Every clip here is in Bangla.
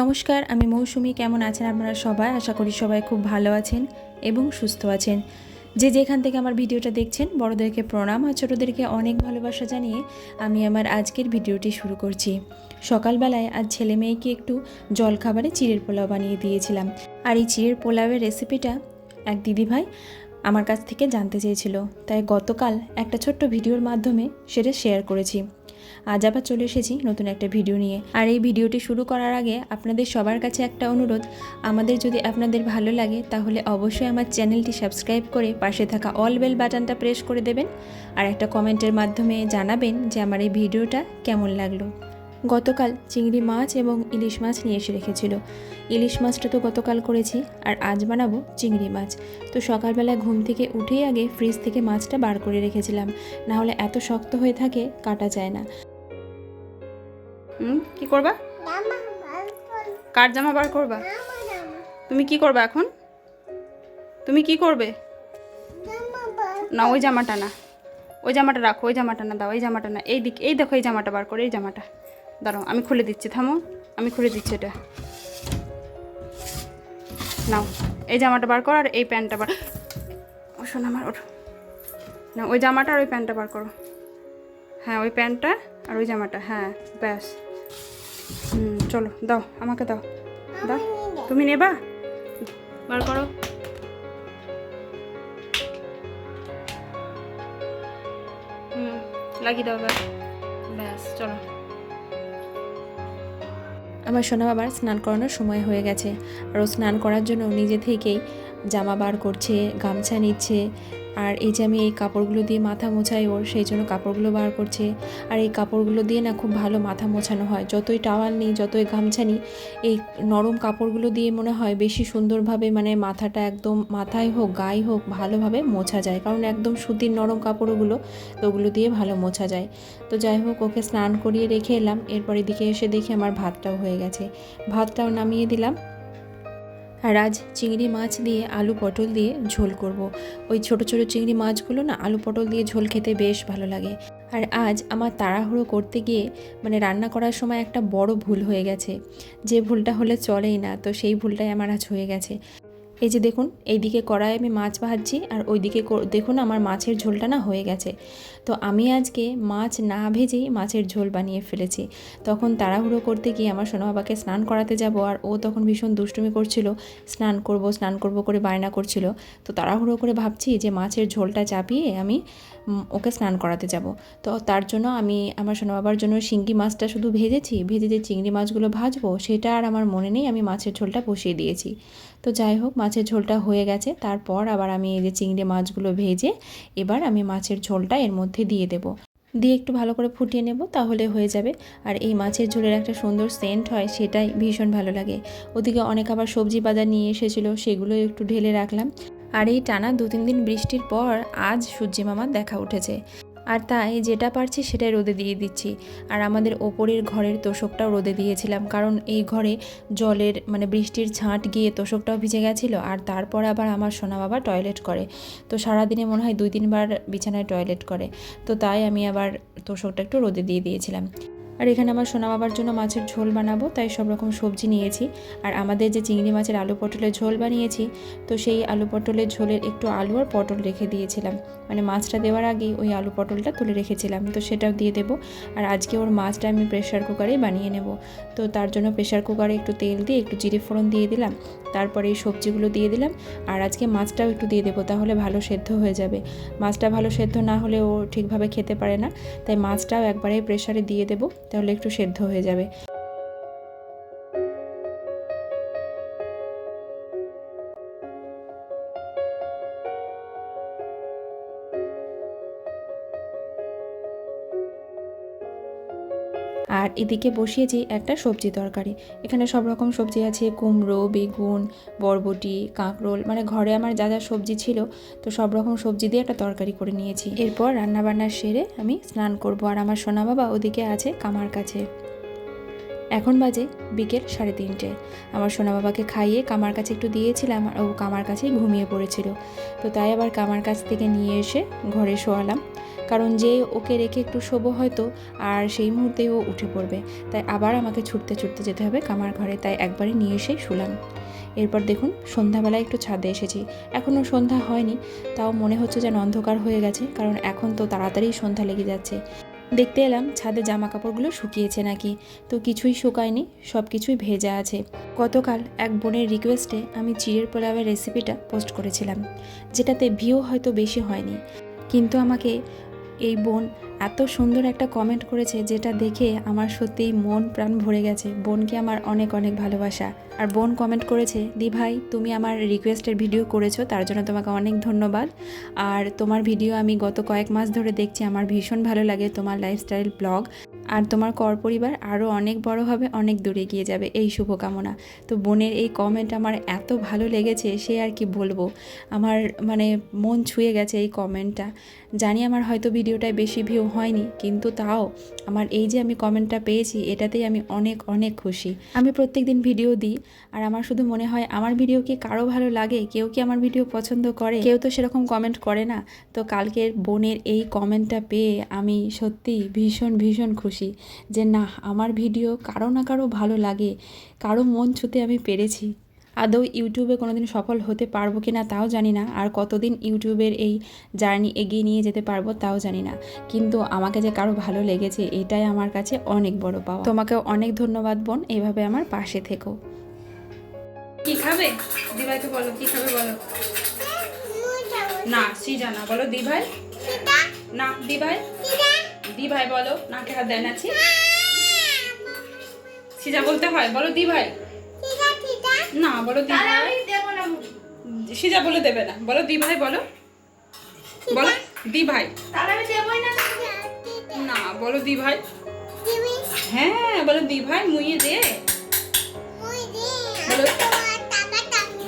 নমস্কার, আমি মৌসুমি। কেমন আছেন আপনারা সবাই? আশা করি সবাই খুব ভালো আছেন এবং সুস্থ আছেন। যে যেখান থেকে আমার ভিডিওটা দেখছেন, বড়দেরকে প্রণাম আর ছোটোদেরকে অনেক ভালোবাসা জানিয়ে আমি আমার আজকের ভিডিওটি শুরু করছি। সকালবেলায় আজ ছেলে মেয়েকে একটু জলখাবারে চিড়ের পোলাও বানিয়ে দিয়েছিলাম। আর এই চিড়ের পোলাওয়ের রেসিপিটা এক দিদিভাই আমার কাছ থেকে জানতে চেয়েছিল। তাই গতকাল একটা ছোট্ট ভিডিওর মাধ্যমে সেটা শেয়ার করেছি। আজ আবার চলে এসেছি নতুন একটা ভিডিও নিয়ে। আর এই ভিডিওটি শুরু করার আগে আপনাদের সবার কাছে একটা অনুরোধ। আমাদের যদি আপনাদের ভালো লাগে, তাহলে অবশ্যই আমার চ্যানেলটি সাবস্ক্রাইব করে পাশে থাকা অল বেল বাটনটা প্রেস করে দেবেন। আর একটা কমেন্টের মাধ্যমে জানাবেন যে আমার এই ভিডিওটা কেমন লাগল। গতকাল চিংড়ি মাছ এবং ইলিশ মাছ নিয়ে এসে রেখেছিল। ইলিশ মাছটা তো গতকাল করেছি, আর আজ বানাবো চিংড়ি মাছ। তো সকালবেলা ঘুম থেকে উঠেই আগে ফ্রিজ থেকে মাছটা বার করে রেখেছিলাম। না হলে এত শক্ত হয়ে থাকে, কাটা যায় না। হুম? কি করবা? কর জামা বার করবা? তুমি কি করবা এখন? তুমি কি করবে? না ওই জামাটা না। ওই জামাটা রাখো ওই জামাটা না দাও এই জামাটা না। এই দিক এই দেখো এই জামাটা বার করো এই জামাটা। দাঁড়াও আমি খুলে দিচ্ছি থামো। আমি খুলে দিচ্ছি এটা। নাও এই জামাটা বার করো আর এই প্যান্টটা বার ও শোনো আমার ওর না ওই জামাটা আর ওই প্যান্টটা বার করো। হ্যাঁ ওই প্যান্টটা আর ওই জামাটা হ্যাঁ ব্যাস। চলো, দাও, আমাকে দাও। দাও, তুমি নেবা? বার করো। লাগিয়ে দাও ব্যাস, চলো। আমার সোনা বাবার স্নান করানোর সময় হয়ে গেছে। আর ও স্নান করার জন্য নিজে থেকেই জামা বার করছে, গামছা নিচ্ছে আর এই যে আমি এই কাপড়গুলো দিয়ে মাথা মোছাই ওর, সেই জন্য কাপড়গুলো বার করছে। আর এই কাপড়গুলো দিয়ে না খুব ভালো মাথা মোছানো হয়। যতই টাওয়াল নিই, যতই গামছা নিই, এই নরম কাপড়গুলো দিয়ে মনে হয় বেশি সুন্দরভাবে মানে মাথাটা একদম মাথায় হোক, গায়ে হোক ভালোভাবে মোছা যায়। কারণ একদম সুতির নরম কাপড়গুলো, তো ওগুলো দিয়ে ভালো মোছা যায়। তো যাই হোক, ওকে স্নান করিয়ে রেখে এলাম। এরপর এদিকে এসে দেখি আমার ভাতটাও হয়ে গেছে। ভাতটাও নামিয়ে দিলাম। আর আজ চিংড়ি মাছ দিয়ে আলু পটল দিয়ে ঝোল করব। ওই ছোট ছোট চিংড়ি মাছগুলো না আলু পটল দিয়ে ঝোল খেতে বেশ ভালো লাগে। আর আজ আমার তাড়াহুড়ো করতে গিয়ে মানে রান্না করার সময় একটা বড় ভুল হয়ে গেছে। যে ভুলটা হলে চলেই না, তো সেই ভুলটাই আমার আজ হয়ে গেছে। এই যে দেখুন এইদিকে কড়াই আমি মাছ ভাজছি আর ওইদিকে কো- দেখুন আমার মাছের ঝোলটা না হয়ে গেছে। তো আমি আজকে মাছ না ভেজেই মাছের ঝোল বানিয়ে ফেলেছি। তখন তাড়াহুড়ো করতে গিয়ে আমার সোনা বাবাকে স্নান করাতে যাব আর ও তখন ভীষণ দুষ্টুমি করছিল। স্নান করব স্নান করব করে বায়না করছিল। তো তাড়াহুড়ো করে ভাবছি যে মাছের ঝোলটা চাপিয়ে আমি ওকে স্নান করাতে যাব। তো তার জন্য আমি আমার সোনা বাবার জন্য শিঙ্গি মাছটা শুধু ভেজেছি, ভেজে যে চিংড়ি মাছগুলো ভাজবো সেটা আর আমার মনে নেই, আমি মাছের ঝোলটা বসিয়ে দিয়েছি। তো যাই হোক, মাছের ঝোলটা হয়ে গেছে। তারপর আবার আমি এই যে চিংড়ি মাছগুলো ভেজে এবার আমি মাছের ঝোলটা এর মধ্যে দিয়ে দেবো। দিয়ে একটু ভালো করে ফুটিয়ে নেব, তাহলে হয়ে যাবে। আর এই মাছের ঝোলের একটা সুন্দর সেন্ট হয়, সেটাই ভীষণ ভালো লাগে। ওদিকে অনেক আবার সবজি বাজার নিয়ে এসেছিল সেগুলো একটু ঢেলে রাখলাম। আর এই টানা দু তিন দিন বৃষ্টির পর আজ সূর্যি মামার দেখা উঠেছে। আর তাই যেটা পারছি সেটাই রোদে দিয়ে দিচ্ছি। আর আমাদের ওপরের ঘরের তোষকটাও রোদে দিয়েছিলাম, কারণ এই ঘরে জলের মানে বৃষ্টির ছাঁট গিয়ে তোষকটাও ভিজে গেছিল, আর তারপর আবার আমার সোনা বাবা টয়লেট করে। তো সারাদিনে মনে হয় দুই তিনবার বিছানায় টয়লেট করে। তো তাই আমি আবার তোষকটা একটু রোদে দিয়ে দিয়েছিলাম। আর এখানে আমার সোনা বাবার জন্য মাছের ঝোল বানাবো, তাই সব রকম সবজি নিয়েছি। আর আমাদের যে চিংড়ি মাছের আলু পটলের ঝোল বানিয়েছি, তো সেই আলু পটলের ঝোলের একটু আলু আর পটল রেখে দিয়েছিলাম। মানে মাছটা দেওয়ার আগেই ওই আলু পটলটা তুলে রেখেছিলাম, তো সেটাও দিয়ে দেবো। আর আজকে ওর মাছটা আমি প্রেশার কুকারেই বানিয়ে নেব। তো তার জন্য প্রেশার কুকারে একটু তেল দিয়ে একটু জিরে ফোড়ন দিয়ে দিলাম। তারপরে এই সবজিগুলো দিয়ে দিলাম। আর আজকে মাছটাও একটু দিয়ে দেবো, তাহলে ভালো সেদ্ধ হয়ে যাবে। মাছটা ভালো সেদ্ধ না হলে ও ঠিকভাবে খেতে পারে না। তাই মাছটাও একবারে প্রেশারে দিয়ে দেবো, তাহলে একটু সেদ্ধ হয়ে যাবে। এদিকে বসিয়েছি একটা সবজি তরকারি। এখানে সব রকম সবজি আছে, কুমড়ো, বেগুন, বরবটি, কাঁকরোল মানে ঘরে আমার যা যা সবজি ছিল, তো সব রকম সবজি দিয়ে একটা তরকারি করে নিয়েছি। এরপর রান্নাবান্না সেরে আমি স্নান করব। আর আমার সোনা বাবা ওদিকে আছে কামার কাছে। এখন বাজে বিকেল সাড়ে তিনটে। আমার সোনা বাবাকে খাইয়ে কামার কাছে একটু দিয়েছিলাম, আর ও কামার কাছেই ঘুমিয়ে পড়েছিল। তো তাই আবার কামার কাছ থেকে নিয়ে এসে ঘরে শোয়ালাম। কারণ যে ওকে রেখে একটু শোবো হয়তো, আর সেই মুহূর্তে ও উঠে পড়বে। তাই আবার আমাকে ছুটতে ছুটতে যেতে হবে কামার ঘরে, তাই একবারে নিয়ে এসে শুলাম। এরপর দেখুন, সন্ধ্যাবেলায় একটু ছাদে এসেছি। এখনও সন্ধ্যা হয়নি, তাও মনে হচ্ছে যেন অন্ধকার হয়ে গেছে, কারণ এখন তো তাড়াতাড়ি সন্ধ্যা লেগে যাচ্ছে। দেখতে এলাম, ছাদে জামা কাপড়গুলো শুকিয়েছে নাকি, তো কিছুই শুকায়নি সব কিছুই ভেজা আছে। গতকাল এক বোনের রিকোয়েস্টে আমি চিড়ের পোলাওয়ের রেসিপিটা পোস্ট করেছিলাম, যেটাতে ভিউ হয়তো বেশি হয়নি। কিন্তু আমাকে এই বোন এত সুন্দর একটা কমেন্ট করেছে যেটা দেখে আমার সত্যিই মন প্রাণ ভরে গেছে। বোনকে আমার অনেক অনেক ভালোবাসা। আর বোন কমেন্ট করেছে, দি ভাই, তুমি আমার রিকোয়েস্টের ভিডিও করেছ, তার জন্য তোমাকে অনেক ধন্যবাদ। আর তোমার ভিডিও আমি গত কয়েক মাস ধরে দেখছি, আমার ভীষণ ভালো লাগে তোমার লাইফস্টাইল ব্লগ আর তোমার কর পরিবার আরও অনেক বড় হবে, অনেক দূরে গিয়ে যাবে। এই শুভকামনা। তো বোনের এই কমেন্ট আমার এত ভালো লেগেছে, সে আর কি বলব? আমার মানে মন ছুঁয়ে গেছে এই কমেন্টটা জানি আমার হয়তো ভিডিওটায় বেশি ভিউ হয়নি, কিন্তু তাও আমার এই যে আমি কমেন্টটা পেয়েছি, এটাতেই আমি অনেক অনেক খুশি। আমি প্রত্যেক দিন ভিডিও দিই, আর আমার শুধু মনে হয় আমার ভিডিও কি কারও ভালো লাগে? কেউ কি আমার ভিডিও পছন্দ করে? কেউ তো সেরকম কমেন্ট করে না। তো কালকের বোনের এই কমেন্টটা পেয়ে আমি সত্যি ভীষণ ভীষণ খুশি যে না, আমার ভিডিও কারও না কারও ভালো লাগে, কারও মন ছুতে আমি পেরেছি। আদৌ ইউটিউবে কোনোদিন সফল হতে পারব কি না তাও জানি না। আর কতদিন ইউটিউবের এই জার্নি এগিয়ে নিয়ে যেতে পারব তাও জানি না। কিন্তু আমাকে যে কারও ভালো লেগেছে, এটাই আমার কাছে অনেক বড় পাওয়া। তোমাকে অনেক ধন্যবাদ বোন এইভাবে আমার পাশে থেকো। কি খাবে? দিভাইকে বলো, কি খাবে বলো? না, সিজা না, বলো দিভাই। না, দিভাই। দিভাই বলো, নাকে হাত দেয় নাছি সিজা বলতে হয়, বলো দিভাই। না বলো সিজা বলে দেবে না। বলো দিভাই বলো। বলো দিভাই না বলো দিভাই হ্যাঁ বলো দিভাই মুইয়ে দে।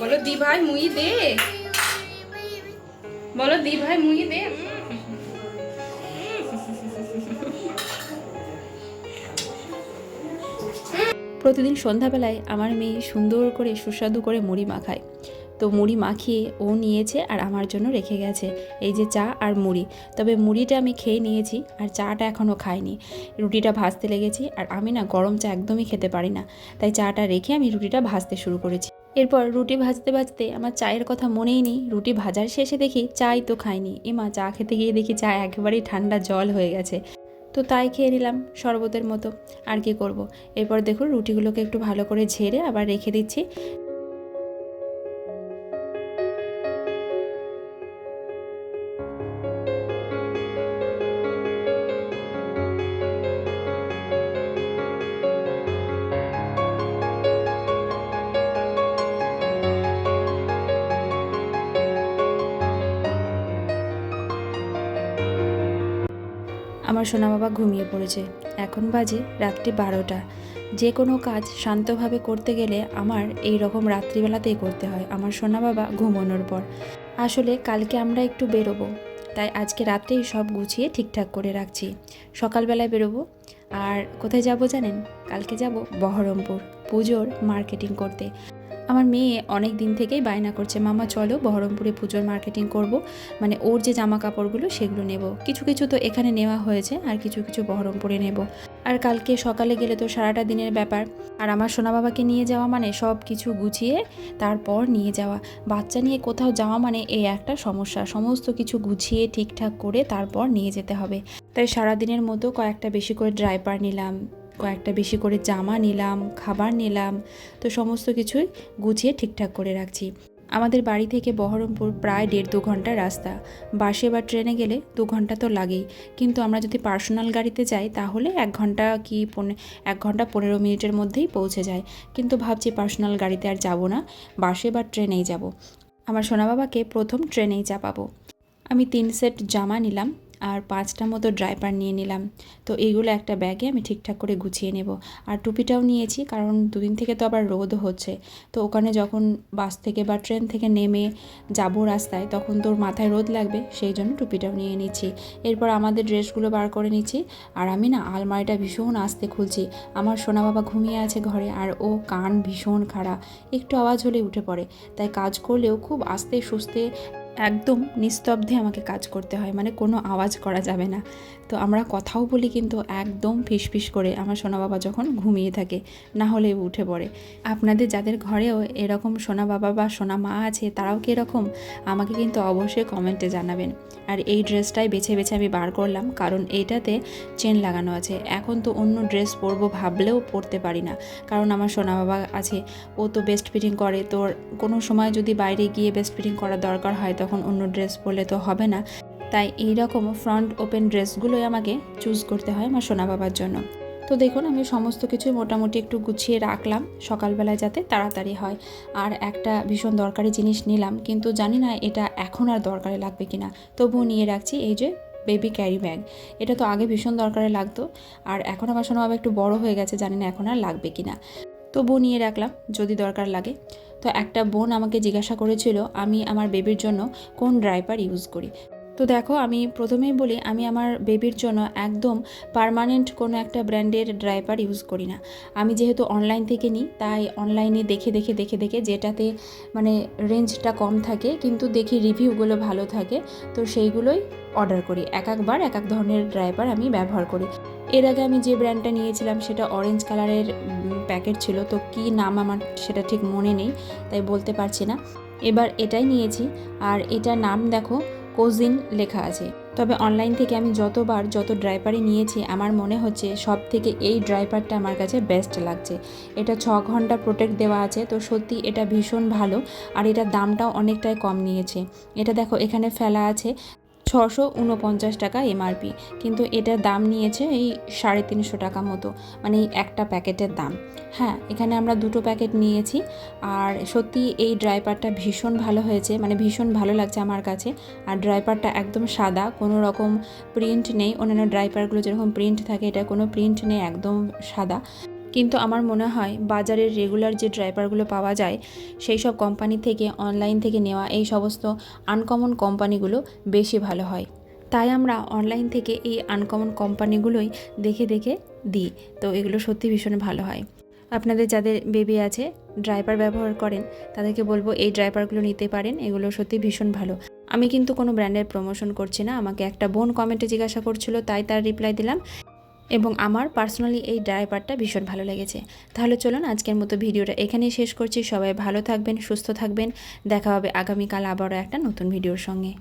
বলো দিভাই মুই দে। বলো দিভাই মুই দে। প্রতিদিন সন্ধ্যাবেলায় আমার মেয়ে সুন্দর করে, সুস্বাদু করে মুড়ি মাখায়। তো মুড়ি মাখিয়ে ও নিয়েছে আর আমার জন্য রেখে গেছে। এই যে চা আর মুড়ি। তবে মুড়িটা আমি খেয়ে নিয়েছি আর চাটা এখনও খাইনি। রুটিটা ভাজতে লেগেছি আর আমি না গরম চা একদমই খেতে পারি না। তাই চাটা রেখে আমি রুটিটা ভাজতে শুরু করেছি। এরপর রুটি ভাজতে ভাজতে আমার চায়ের কথা মনেই নেই। রুটি ভাজার শেষে দেখি চাই তো খাইনি। এমা চা খেতে গিয়ে দেখি চা একেবারেই ঠান্ডা জল হয়ে গেছে। তো তাই খেয়ে নিলাম শরবতের মতো আর কি করব। এরপর দেখুন রুটিগুলোকে একটু ভালো করে ঝেড়ে আবার রেখে দিচ্ছি আমার সোনা বাবা ঘুমিয়ে পড়েছে। এখন বাজে রাত্রি বারোটা। যে কোনো কাজ শান্তভাবে করতে গেলে আমার এই রকম রাত্রিবেলাতেই করতে হয়। আমার সোনা বাবা ঘুমানোর পর। আসলে কালকে আমরা একটু বেরোবো। তাই আজকে রাত্রেই সব গুছিয়ে ঠিকঠাক করে রাখছি। সকালবেলায় বেরোবো। আর কোথায় যাব জানেন? কালকে যাব বহরমপুর। পুজোর মার্কেটিং করতে। আমার মেয়ে অনেক দিন থেকেই বায়না করছে, মামা, চলো বহরমপুরে পুজোর মার্কেটিং করব। মানে ওর যে জামা কাপড়গুলো সেগুলো নেব। কিছু কিছু তো এখানে নেওয়া হয়েছে আর কিছু কিছু বহরমপুরে নেব। আর কালকে সকালে গেলে তো সারাটা দিনের ব্যাপার। আর আমার সোনা বাবাকে নিয়ে যাওয়া মানে সব কিছু গুছিয়ে তারপর নিয়ে যাওয়া। বাচ্চা নিয়ে কোথাও যাওয়া মানে এই একটা সমস্যা। সমস্ত কিছু গুছিয়ে ঠিকঠাক করে তারপর নিয়ে যেতে হবে। তাই সারাদিনের মতো কয়েকটা বেশি করে ড্রাইপার নিলাম। কয়েকটা বেশি করে জামা নিলাম, খাবার নিলাম, তো সমস্ত কিছুই গুছিয়ে ঠিকঠাক করে রাখছি। আমাদের বাড়ি থেকে বহরমপুর প্রায় দেড় দু ঘণ্টা রাস্তা। বাসে বা ট্রেনে গেলে দু ঘণ্টা তো লাগেই। কিন্তু আমরা যদি পার্সোনাল গাড়িতে যাই, তাহলে এক ঘণ্টা কি এক ঘণ্টা পনেরো মিনিটের মধ্যেই পৌঁছে যায়। কিন্তু ভাবছি পার্সোনাল গাড়িতে আর যাব না, বাসে বা ট্রেনেই যাব। আমার সোনা বাবাকে প্রথম ট্রেনেই চাপাবো। আমি তিন সেট জামা নিলাম আর পাঁচটা মতো ড্রাইপার নিয়ে নিলাম। তো এইগুলো একটা ব্যাগে আমি ঠিকঠাক করে গুছিয়ে নেব। আর টুপিটাও নিয়েছি, কারণ দুদিন থেকে তো আবার রোদও হচ্ছে। তো ওখানে যখন বাস থেকে বা ট্রেন থেকে নেমে যাব রাস্তায়, তখন তোর মাথায় রোদ লাগবে, সেই জন্য টুপিটাও নিয়ে নিচ্ছি। এরপর আমাদের ড্রেসগুলো বার করে নিচ্ছি। আর আমি না আলমারিটা ভীষণ আস্তে খুলছি। আমার সোনা বাবা ঘুমিয়ে আছে ঘরে, আর ও কান ভীষণ খাড়া। একটু আওয়াজ হলে উঠে পড়ে। তাই কাজ করলেও খুব আস্তে সুস্তে একদম নিস্তব্ধে আমাকে কাজ করতে হয় মানে কোনো আওয়াজ করা যাবে না। তো আমরা কথাও বলি কিন্তু একদম ফিসফিস করে আমার সোনা বাবা যখন ঘুমিয়ে থাকে, না হলে উঠে পড়ে। আপনাদের যাদের ঘরেও এরকম সোনা বাবা বা সোনা মা আছে, তারাও কি এরকম? আমাকে কিন্তু অবশ্যই কমেন্টে জানাবেন। আর এই ড্রেসটাই বেছে বেছে আমি বার করলাম, কারণ এইটাতে চেন লাগানো আছে। এখন তো অন্য ড্রেস পরবো ভাবলেও পরতে পারি না, কারণ আমার সোনা বাবা আছে। ও তো বেস্ট ফিটিং করে তোর কোনো সময় যদি বাইরে গিয়ে বেস্ট ফিটিং করার দরকার হয় তখন অন্য ড্রেস পরলে তো হবে না। তাই এই রকম ফ্রন্ট ওপেন ড্রেসগুলোই আমাকে চুজ করতে হয় আমার সোনা বাবার জন্য। তো দেখুন, আমি সমস্ত কিছু মোটামুটি একটু গুছিয়ে রাখলাম সকালবেলায় যাতে তাড়াতাড়ি হয়। আর একটা ভীষণ দরকারি জিনিস নিলাম, কিন্তু জানি না এটা এখন আর দরকারে লাগবে কিনা। তবুও নিয়ে রাখছি এই যে বেবি ক্যারি ব্যাগ এটা তো আগে ভীষণ দরকারে লাগতো, আর এখন আমার শোনা বাবা একটু বড় হয়ে গেছে, জানি না এখন আর লাগবে কিনা। তবুও নিয়ে রাখলাম, যদি দরকার লাগে। তো একটা বোন আমাকে জিজ্ঞাসা করেছিল, আমি আমার বেবির জন্য কোন ড্রাইভার ইউজ করি? তো দেখো, আমি প্রথমেই বলি, আমি আমার বেবির জন্য একদম পারমানেন্ট কোনো একটা ব্র্যান্ডের ড্রাইপার ইউজ করি না। আমি যেহেতু অনলাইন থেকে নিই, তাই অনলাইনে দেখে দেখে দেখে দেখে যেটাতে মানে রেঞ্জটা কম থাকে, কিন্তু দেখি রিভিউগুলো ভালো থাকে, তো সেইগুলোই অর্ডার করি। এক একবার, এক এক ধরনের ড্রাইপার আমি ব্যবহার করি। এর আগে আমি যে ব্র্যান্ডটা নিয়েছিলাম, সেটা অরেঞ্জ কালারের প্যাকেট ছিল, তো কী নাম আমার সেটা ঠিক মনে নেই, তাই বলতে পারছি না। এবার এটাই নিয়েছি, আর এটার নাম দেখো কোজিন লেখা আছে। তবে অনলাইন থেকে আমি যতবার যত ড্রাইপারই নিয়েছি, আমার মনে হচ্ছে সব থেকে এই ড্রাইপারটা আমার কাছে বেস্ট লাগছে। এটা ছ ঘণ্টা প্রোটেক্ট দেওয়া আছে, তো সত্যি এটা ভীষণ ভালো, আর এটা দামটাও অনেকটাই কম নিয়েছে। এটা দেখো, এখানে ফেলা আছে ছশো উনপঞ্চাশ টাকা এমআরপি কিন্তু এটার দাম নিয়েছে এই সাড়ে তিনশো টাকা মতো মানে একটা প্যাকেটের দাম। হ্যাঁ এখানে আমরা দুটো প্যাকেট নিয়েছি। আর সত্যি এই ড্রাইপারটা ভীষণ ভালো হয়েছে মানে ভীষণ ভালো লাগছে আমার কাছে। আর ড্রাইপারটা একদম সাদা, কোনো রকম প্রিন্ট নেই। অন্যান্য ড্রাইপারগুলো যেরকম প্রিন্ট থাকে, এটা কোনো প্রিন্ট নেই, একদম সাদা। কিন্তু আমার মনে হয় বাজারের রেগুলার যে ড্রাইভারগুলো পাওয়া যায়, সেই সব কোম্পানি থেকে অনলাইন থেকে নেওয়া এই সমস্ত আনকমন কোম্পানিগুলো বেশি ভালো হয়। তাই আমরা অনলাইন থেকে এই আনকমন কোম্পানিগুলোই দেখে দেখে দিই। তো এগুলো সত্যি ভীষণ ভালো হয়। আপনাদের যাদের বেবি আছে ড্রাইভার ব্যবহার করেন, তাদেরকে বলব এই ড্রাইভারগুলো নিতে পারেন, এগুলো সত্যি ভীষণ ভালো। আমি কিন্তু কোনো ব্র্যান্ডের প্রমোশন করছি না, আমাকে একটা বোন কমেন্টে জিজ্ঞাসা করছিল, তাই তার রিপ্লাই দিলাম। এবং আমার পার্সোনালি এই ড্রাইভারটা ভীষণ ভালো লেগেছে। তাহলে চলুন আজকের মতো ভিডিওটা এখানেই শেষ করছি। সবাই ভালো থাকবেন, সুস্থ থাকবেন। দেখা হবে আগামীকাল আবারও একটা নতুন ভিডিওর সঙ্গে।